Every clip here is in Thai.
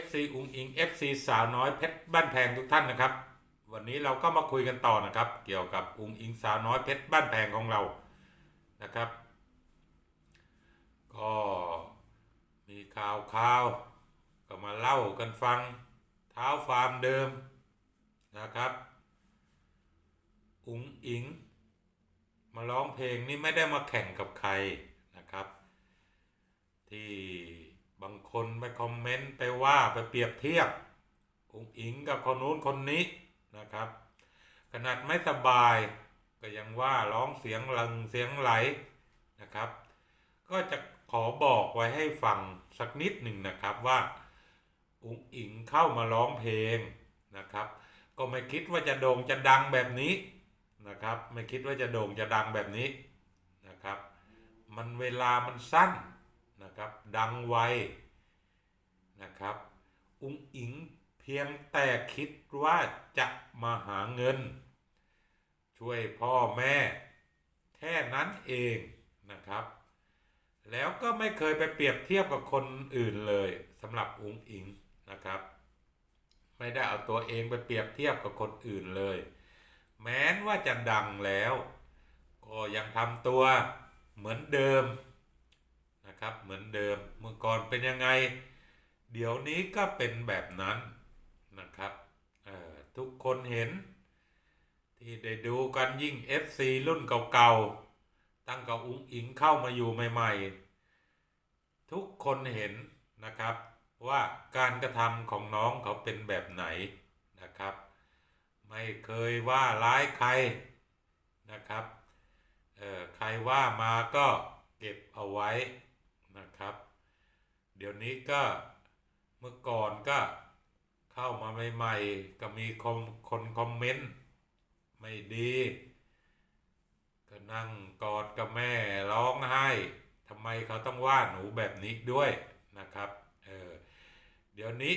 FC อุงอิง FC สาวน้อยเพชรบ้านแพงทุกท่านนะครับ วันนี้เราก็มาคุยกันต่อนะครับ เกี่ยวกับอุงอิงสาวน้อยเพชรบ้านแพงของเรานะครับ ก็มีข่าวข่าวก็มาเล่ากันฟังเท้าฟาร์มเดิมนะครับ อุงอิง มาร้องเพลงนี่ไม่ได้มาแข่งกับใครนะครับ ที่างคนไปคอมเมนต์ไปว่าไปเปรียบเทียบอุงอิงกับคนนู้นคนนี้นะครับ ขนาดไม่สบาย ก็ยังว่าร้องเสียงลังเสียงไหลนะครับ ก็จะขอบอกไว้ให้ฟังสักนิดหนึ่งนะครับว่าอุงอิงเข้ามาร้องเพลงนะครับ ก็ไม่คิดว่าจะโด่งจะดังแบบนี้นะครับ ไม่คิดว่าจะโด่งจะดังแบบนี้นะครับ มันเวลามันสั้น นะครับ ดังไวนะครับ อุงอิงเพียงแต่คิดว่าจะมาหาเงิน ช่วยพ่อแม่ แค่นั้นเองนะครับ แล้วก็ไม่เคยไปเปรียบเทียบกับคนอื่นเลยสำหรับอุงอิงนะครับ ไม่ได้เอาตัวเองไปเปรียบเทียบกับคนอื่นเลย แม้นว่าจะดังแล้ว ก็ยังทำตัวเหมือนเดิม นะครับ เหมือนเดิมเมื่อก่อนเป็นยังไง เดี๋ยวนี้ก็เป็นแบบนั้นนะครับทุกคนเห็น ที่ได้ดูกันยิ่ง FC รุ่นเก่าๆ ตั้งกับอุ้งอิงเข้ามาอยู่ใหม่ๆ ทุกคนเห็นนะครับว่าการกระทำของน้องเขาเป็นแบบไหนนะครับ ไม่เคยว่าร้ายใครนะครับใครว่ามาก็เก็บเอาไว้ นะครับ เดี๋ยวนี้ก็เมื่อก่อนก็เข้ามาใหม่ๆ ก็มีคนคนคอมเมนต์ไม่ดี ก็นั่งกอดกับแม่ร้องไห้ทำไมเขาต้องว่าหนูแบบนี้ด้วยนะครับเออเดี๋ยวนี้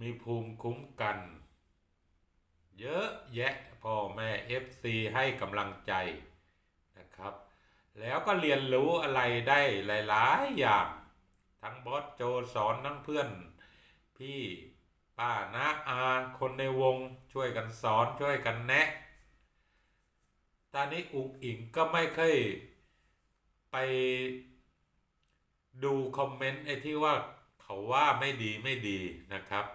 มีภูมิคุ้มกัน เยอะแยะพ่อแม่ FC ให้กำลังใจนะครับ แล้วก็เรียนรู้อะไรได้หลายๆอย่าง ทั้งบอสโจสอนทั้งเพื่อน พี่ป้าน้าอาคนในวงช่วยกันสอนช่วยกันแนะตอนนี้อุกอิงก็ไม่เคยไปดูคอมเมนต์ไอ้ที่ว่าเขาว่าไม่ดีไม่ดีนะครับ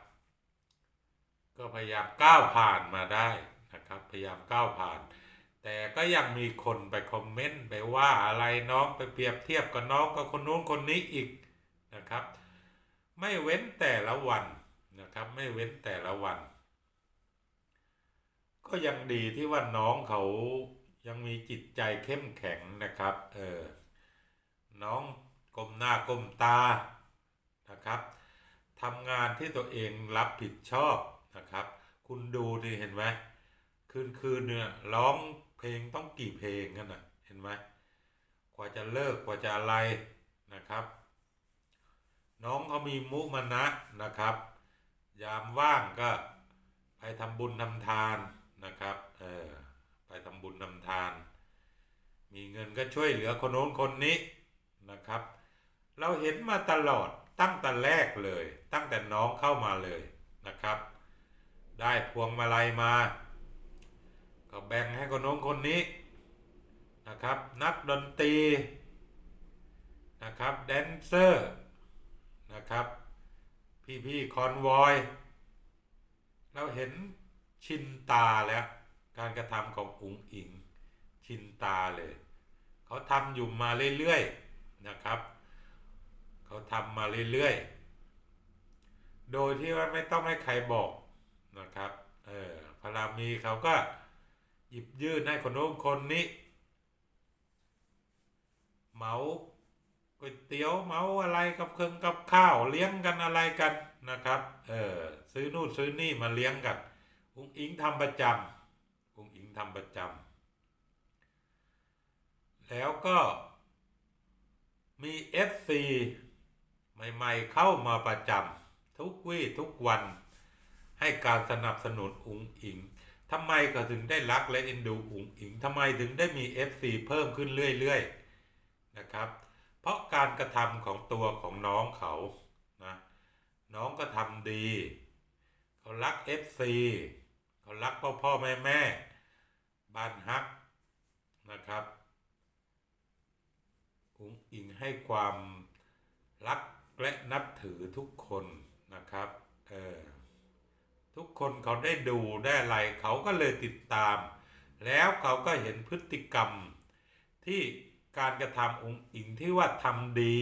ก็พยายามก้าวผ่านมาได้นะครับ พยายามก้าวผ่าน แต่ก็ยังมีคนไปคอมเมนต์ไปว่าอะไรน้องไปเปรียบเทียบกับน้องกับคนนู้นคนนี้อีกนะครับ ไม่เว้นแต่ละวันนะครับ ไม่เว้นแต่ละวัน ก็ยังดีที่ว่าน้องเขายังมีจิตใจเข้มแข็งนะครับเออน้องก้มหน้าก้มตานะครับทำงานที่ตัวเองรับผิดชอบนะครับ คุณดูดิเห็นไหมคืนคืนเนี่ยร้อง เพลงต้องกี่เพลงกันนะเห็นไหมกว่าจะเลิกกว่าจะอะไรนะครับ น้องเขามีมุมานะนะครับ ยามว่างก็ไปทำบุญทำทานนะครับเออไปทำบุญทำทาน มีเงินก็ช่วยเหลือคนโน้นคนนี้นะครับ เราเห็นมาตลอดตั้งแต่แรกเลย ตั้งแต่น้องเข้ามาเลยนะครับ ได้พวงมาลัยมา ก็แบ่งให้คนน้นคนนี้นะครับ นักดนตรีนะครับแดนเซอร์นะครับพี่พี่คอนวอยเราเห็นชินตาแล้ว การกระทำของอุ๋งอิงชินตาเลย เขาทำอยู่มาเรื่อยๆนะครับ เขาทำมาเรื่อยๆ โดยที่ว่าไม่ต้องให้ใครบอกนะครับเออพรามีเขาก็ หยิบยื่นให้คนโน้นคนนี้เหมาก๋วยเตี๋ยวเหมาอะไรกับเครื่องกับข้าวเลี้ยงกันอะไรกันนะครับ เออซื้อนู่นซื้อนี่มาเลี้ยงกันอุ้งอิงทำประจำอุ้งอิงทำประจำแล้วก็มี FC ใหม่ๆเข้ามาประจำทุกวี่ทุกวันให้การสนับสนุนอุ๋งอิง ทำไมก็ถึงได้รักและเอ็นดูอุ๋งอิงทำไมถึงได้มี FC เพิ่มขึ้นเรื่อยๆนะครับ เพราะการกระทำของตัวของน้องเขานะน้องก็ทำดี เขารักเอฟซีเขารักพ่อพ่อแม่แม่บ้านฮักนะครับอุ๋งอิงให้ความรักและนับถือทุกคนนะครับ ทุกคนเขาได้ดูได้อะไรเขาก็เลยติดตาม แล้วเขาก็เห็นพฤติกรรม ที่การกระทำองค์อิงที่ว่าทำดี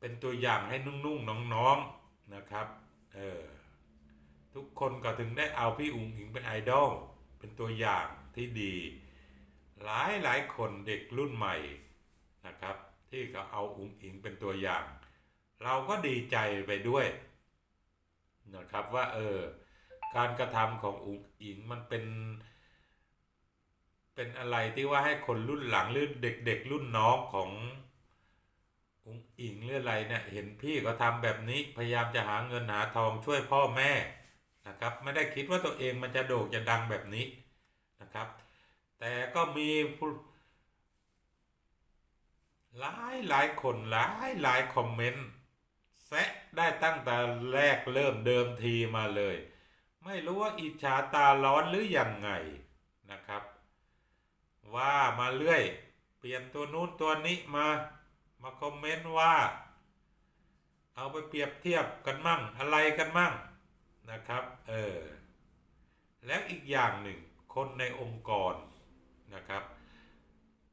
เป็นตัวอย่างให้นุ่งๆน้องๆนะครับเออทุกคนก็ถึงได้เอาพี่อุ๋งอิงเป็นไอดอลเป็นตัวอย่างที่ดี หลายหลายคนเด็กรุ่นใหม่นะครับ ที่เขาเอาอุ๋งอิงเป็นตัวอย่าง เราก็ดีใจไปด้วยนะครับว่าเออ การกระทำของอุ๋งอิงมันเป็น เป็นอะไรที่ว่าให้คนรุ่นหลังหรือเด็กๆรุ่นน้องของอุ๋งอิงหรืออะไรเนี่ยเห็นพี่ก็ทำแบบนี้พยายามจะหาเงินหาทองช่วยพ่อแม่นะครับ ไม่ได้คิดว่าตัวเองมันจะโด่งจะดังแบบนี้นะครับ แต่ก็มีผู้หลายหลายคนหลายหลายคอมเมนต์แซะได้ตั้งแต่แรกเริ่มเดิมทีมาเลย ไม่รู้ว่าอิจฉาตาร้อนหรือยังไงนะครับ ว่ามาเรื่อย เปลี่ยนตัวนู้นตัวนี้มามาคอมเมนต์ว่า เอาไปเปรียบเทียบกันมั่งอะไรกันมั่งนะครับเออแล้วอีกอย่างหนึ่งคนในองค์กรนะครับ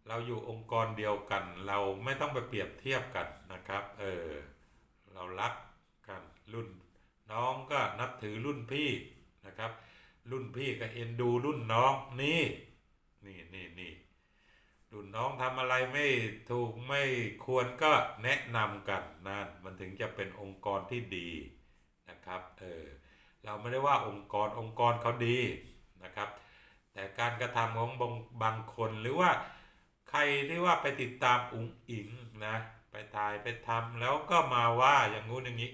เราอยู่องค์กรเดียวกัน เราไม่ต้องไปเปรียบเทียบกันนะครับเออเรารักกันรุ่นน้องก็นับถือรุ่นพี่ รุ่นพี่ก็เอ็นดูรุ่นน้องนี่นี่นี่นี่รุ่นน้องทำอะไรไม่ถูกไม่ควรก็แนะนำกันนะมันถึงจะเป็นองค์กรที่ดีนะครับเออเราไม่ได้ว่าองค์กรองค์กรเขาดีนะครับ แต่การกระทำของบางบางคนหรือว่าใครที่ว่าไปติดตามอุ๋งอิงนะไปถ่ายไปทำแล้วก็มาว่าอย่างงู้นอย่างนี้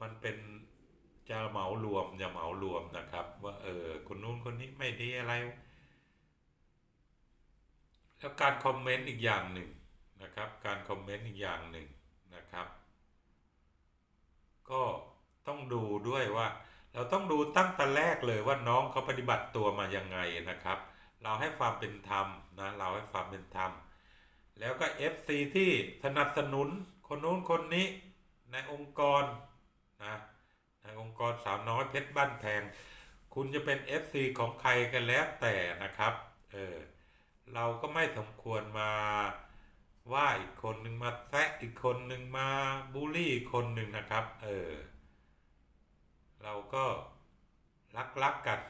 มันเป็น จะเหมารวมอย่าเหมารวมนะครับ ว่าเออคนนู้นคนนี้ไม่ดีอะไร แล้วการคอมเมนต์อีกอย่างหนึ่งนะครับ การคอมเมนต์อีกอย่างหนึ่งนะครับ ก็ต้องดูด้วยว่า เราต้องดูตั้งแต่แรกเลยว่าน้องเขาปฏิบัติตัวมายังไงนะครับ เราให้ความเป็นธรรมนะเราให้ความเป็นธรรมแล้วก็ FC ที่สนับสนุนคนนู้นคนนี้ในองค์กรนะในองค์กรสาว น้อยเพชรบ้านแพง คุณจะเป็น FC ของใครกันแล้วแต่นะครับ เออ เราก็ไม่สมควรมาว่าอีกคนหนึ่งมาแซะอีกคนหนึ่งมาบูลลี่อีกคนหนึ่งนะครับ เออ เราก็รักรักกัน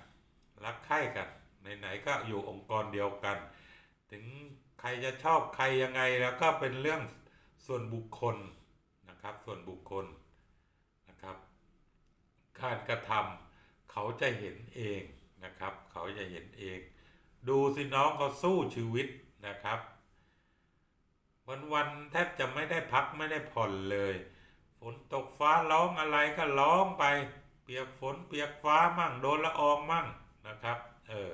รักใคร่กันไหนๆก็อยู่องค์กรเดียวกัน ถึงใครจะชอบใครยังไงแล้วก็เป็นเรื่องส่วนบุคคลนะครับ ส่วนบุคคล กระทำเขาจะเห็นเองนะครับ เขาจะเห็นเอง ดูสิน้องเขาสู้ชีวิตนะครับ วันๆแทบจะไม่ได้พักไม่ได้ผ่อนเลย ฝนตกฟ้าร้องอะไรก็ร้องไป เปียกฝนเปียกฟ้ามั่งโดนละอองมั่งนะครับเออ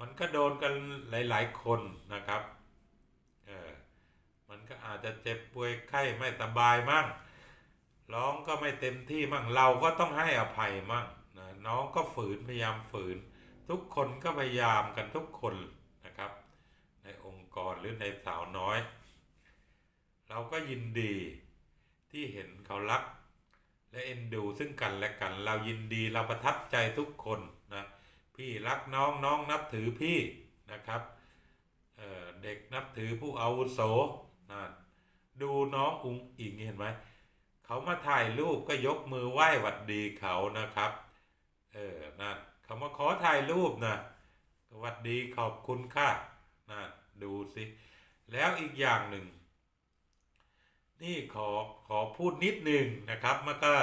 มันก็โดนกันหลาย ๆ คนนะครับเออมันก็อาจจะเจ็บป่วยไข้ไม่สบายมั่ง ร้องก็ไม่เต็มที่มั่งเราก็ต้องให้อภัยมั่งนะน้องก็ฝืนพยายามฝืน ทุกคนก็พยายามกันทุกคนนะครับ ในองค์กรหรือในสาวน้อย เราก็ยินดีที่เห็นเขารัก และเอ็นดูซึ่งกันและกัน เรายินดีเราประทับใจทุกคนนะพี่รักน้องน้องนับถือพี่นะครับเเด็กนับถือผู้อาวุโสนะดูน้องอุงอิงเห็นไหม เขามาถ่ายรูปก็ยกมือไหว้หวัดดีเขานะครับ เออนั่นเขามาขอถ่ายรูปนะหวัดดีขอบคุณค่ะนะดูสิแล้วอีกอย่างหนึ่ง นี่ขอขอพูดนิดหนึ่งนะครับมันก็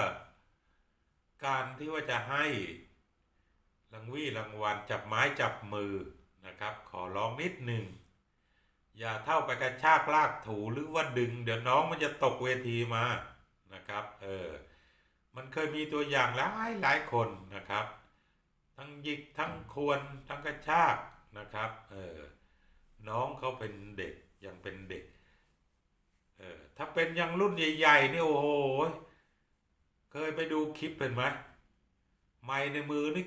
การที่ว่าจะให้รางวี่รางวัลจับไม้จับมือนะครับ ขอร้องนิดหนึ่งอย่าเท่าไปกระชากลากถูหรือว่าดึง เดี๋ยวน้องมันจะตกเวทีมา นะครับเออมันเคยมีตัวอย่างหลายหลายคนนะครับ ทั้งยิกทั้งควรทั้งกระชากนะครับเออน้องเขาเป็นเด็กยังเป็นเด็กเออถ้าเป็นยังรุ่นใหญ่ๆนี่โอ้โหเคยไปดูคลิปเป็นไหมไม้ในมือนี่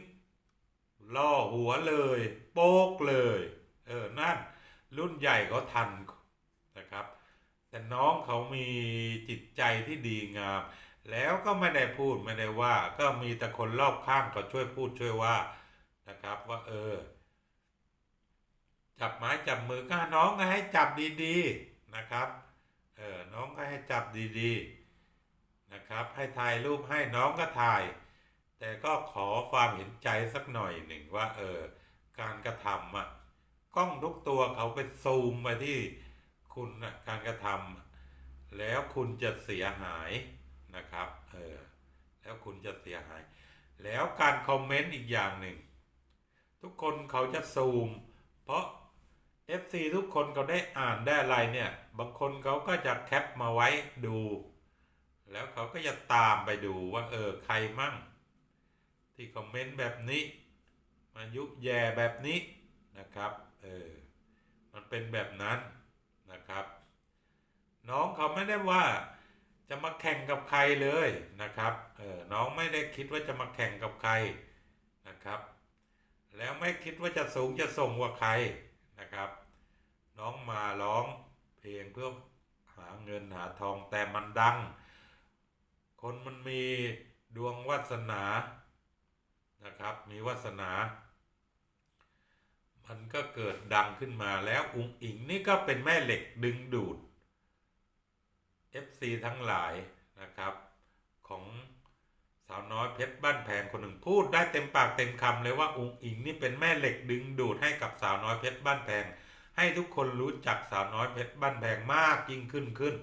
ล่อหัวเลย โป๊กเลย เออนั่นรุ่นใหญ่เขาทัน แต่น้องเขามีจิตใจที่ดีงาม แล้วก็ไม่ได้พูดไม่ได้ว่า ก็มีแต่คนรอบข้างเขาช่วยพูดช่วยว่านะครับว่าเออ จับไม้จับมือก็น้องก็ให้จับดีๆนะครับเออน้องก็ให้จับดีๆนะครับ ให้ถ่ายรูปให้น้องก็ถ่าย แต่ก็ขอความเห็นใจสักหน่อยหนึ่งว่าเออการกระทำอะกล้องทุกตัวเขาไปซูมมาที่ คุณนะการกระทำแล้วคุณจะเสียหายนะครับเออแล้วคุณจะเสียหาย แล้วการคอมเมนต์อีกอย่างหนึ่ง ทุกคนเขาจะซูม เพราะ FC ทุกคนเขาได้อ่านได้อะไรเนี่ย บางคนเขาก็จะแคปมาไว้ดู แล้วเขาก็จะตามไปดูว่า เออ ใครมั่ง ที่คอมเมนต์แบบนี้ มายุแย่แบบนี้นะครับ เออ มันเป็นแบบนั้น นะครับ น้องเขาไม่ได้ว่าจะมาแข่งกับใครเลยนะครับเออน้องไม่ได้คิดว่าจะมาแข่งกับใครนะครับ แล้วไม่คิดว่าจะสูงจะส่งกว่าใครนะครับ น้องมาร้องเพลงเพื่อหาเงินหาทองแต่มันดัง คนมันมีดวงวาสนานะครับ มีวาสนา มันก็เกิดดังขึ้นมาแล้วอุงอิงนี่ก็เป็นแม่เหล็กดึงดูด FC ทั้งหลายนะครับ ของสาวน้อยเพชรบ้านแพงคนหนึ่งพูดได้เต็มปากเต็มคำเลยว่าอุงอิงนี่เป็นแม่เหล็กดึงดูดให้กับสาวน้อยเพชรบ้านแพงให้ทุกคนรู้จักสาวน้อยเพชรบ้านแพงมากยิ่งขึ้นขึ้น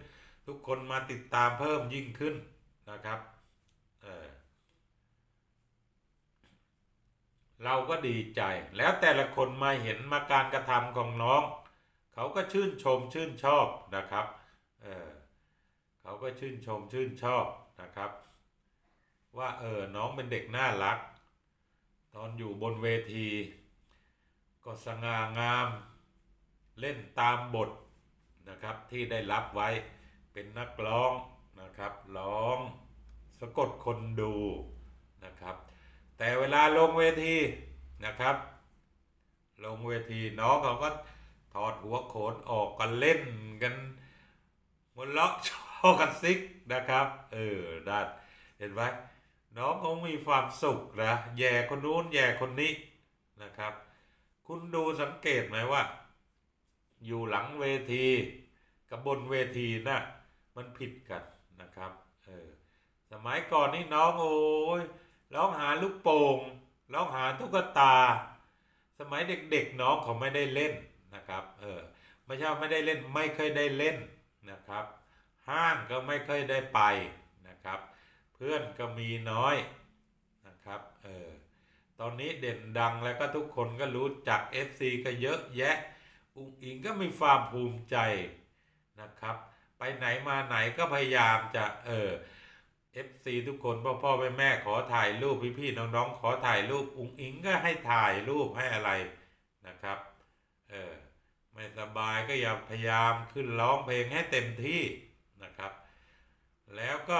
ทุกคนมาติดตามเพิ่มยิ่งขึ้นนะครับเออ เราก็ดีใจ แล้วแต่ละคนมาเห็นมาการกระทำของน้อง เขาก็ชื่นชมชื่นชอบนะครับเออเขาก็ชื่นชมชื่นชอบนะครับ ว่าเออน้องเป็นเด็กน่ารัก ตอนอยู่บนเวที ก็สง่างาม เล่นตามบทนะครับที่ได้รับไว้เป็นนักร้องนะครับร้อง สะกดคนดูนะครับ แต่เวลาลงเวทีนะครับ ลงเวทีน้องเขาก็ถอดหัวโขนออกกันเล่นกันหัวเราะชอกันซิกนะครับ เออได้เห็นไหมน้องเขามีความสุขนะแย่คนนู้นแย่คนนี้นะครับ คุณดูสังเกตไหมว่า อยู่หลังเวทีกับบนเวทีนะ่ะมันผิดกันนะครับเออสมัยก่อนนี่น้องโอ้ย ร้องหาลูกโป่งร้องหาตุ๊กตา สมัยเด็กๆน้องเขาไม่ได้เล่นนะครับเออไม่ใช่ไม่ได้เล่นไม่เคยได้เล่นนะครับ ห้างก็ไม่เคยได้ไปนะครับ เพื่อนก็มีน้อยนะครับเออตอนนี้เด่นดังแล้วก็ทุกคนก็รู้จัก FC ก็เยอะแยะ อุงอิงก็มีความภูมิใจนะครับ ไปไหนมาไหนก็พยายามจะเออ FC ทุกคนพ่อพ่อแม่แม่ขอถ่ายรูปพี่พี่น้องๆ ขอถ่ายรูปอุงอิงก็ให้ถ่ายรูปให้อะไรนะครับเออไม่สบายก็อย่าพยายามขึ้นร้องเพลงให้เต็มที่นะครับ แล้วก็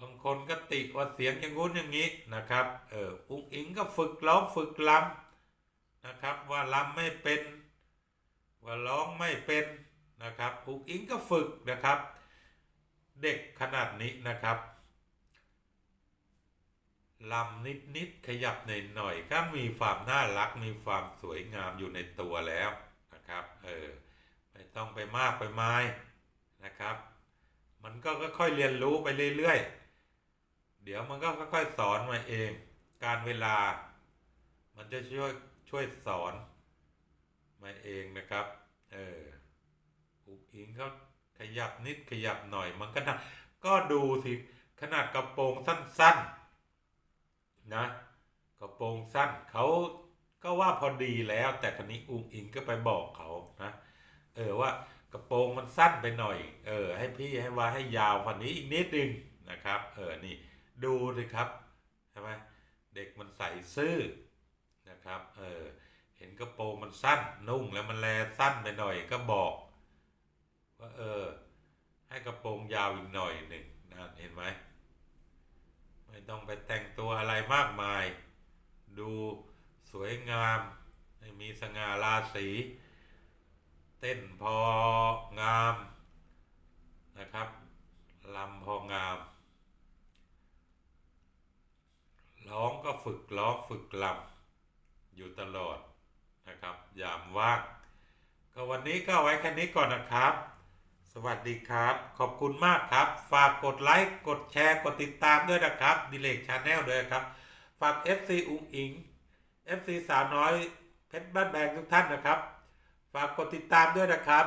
บางคนก็ติว่าเสียงอย่างงู้นอย่างนี้นะครับเอออุงอิงก็ฝึกร้องฝึกลำนะครับว่าลำไม่เป็น ว่าร้องไม่เป็นนะครับอุงอิงก็ฝึกนะครับ เด็กขนาดนี้นะครับลำนิดนิดๆขยับหน่อยหน่อยๆก็มีความน่ารักมีความสวยงามอยู่ในตัวแล้วนะครับ เออไม่ต้องไปมากไปไม้นะครับ มันก็ค่อยเรียนรู้ไปเรื่อยๆ เดี๋ยวมันก็ค่อยๆสอนมาเอง การเวลา มันจะช่วยช่วยสอนมาเองนะครับ เอออุกอิงเขา ขยับนิดขยับหน่อยมันก็นะก็ดูสิขนาดกระโปรงสั้นๆนะกระโปรงสั้นเขาก็ว่าพอดีแล้ว แต่คนนี้อุงอิงก็ไปบอกเขานะเออว่ากระโปรงมันสั้นไปหน่อย เออ ให้พี่ให้ว่าให้ยาวกว่านี้อีกนิดนึงนะครับ เออนี่ดูสิครับใช่ไหมเด็กมันใส่ซื่อนะครับ เออเห็นกระโปรงมันสั้นนุ่งแล้วมันแลสั้นไปหน่อยก็บอก ว่าเออ ให้กระโปรงยาวอีกหน่อยหนึ่งนะเห็นไหมไม่ต้องไปแต่งตัวอะไรมากมาย ดูสวยงามมีสง่าราศี เต้นพองามนะครับลำพองาม ร้องก็ฝึกร้องฝึกลำอยู่ตลอดนะครับ ยามว่าง ก็วันนี้ก็ไว้แค่นี้ก่อนนะครับ วัสดีครับ ขอบคุณมากครับ ฝากกดไลค์ กดแชร์ กดติดตามด้วยนะครับ ดิเลกชาแนลด้วยครับ ฝาก FC อุ้งอิง FC สาวน้อยเพชรบ้านแบงทุกท่านนะครับ ฝากกดติดตามด้วยนะครับ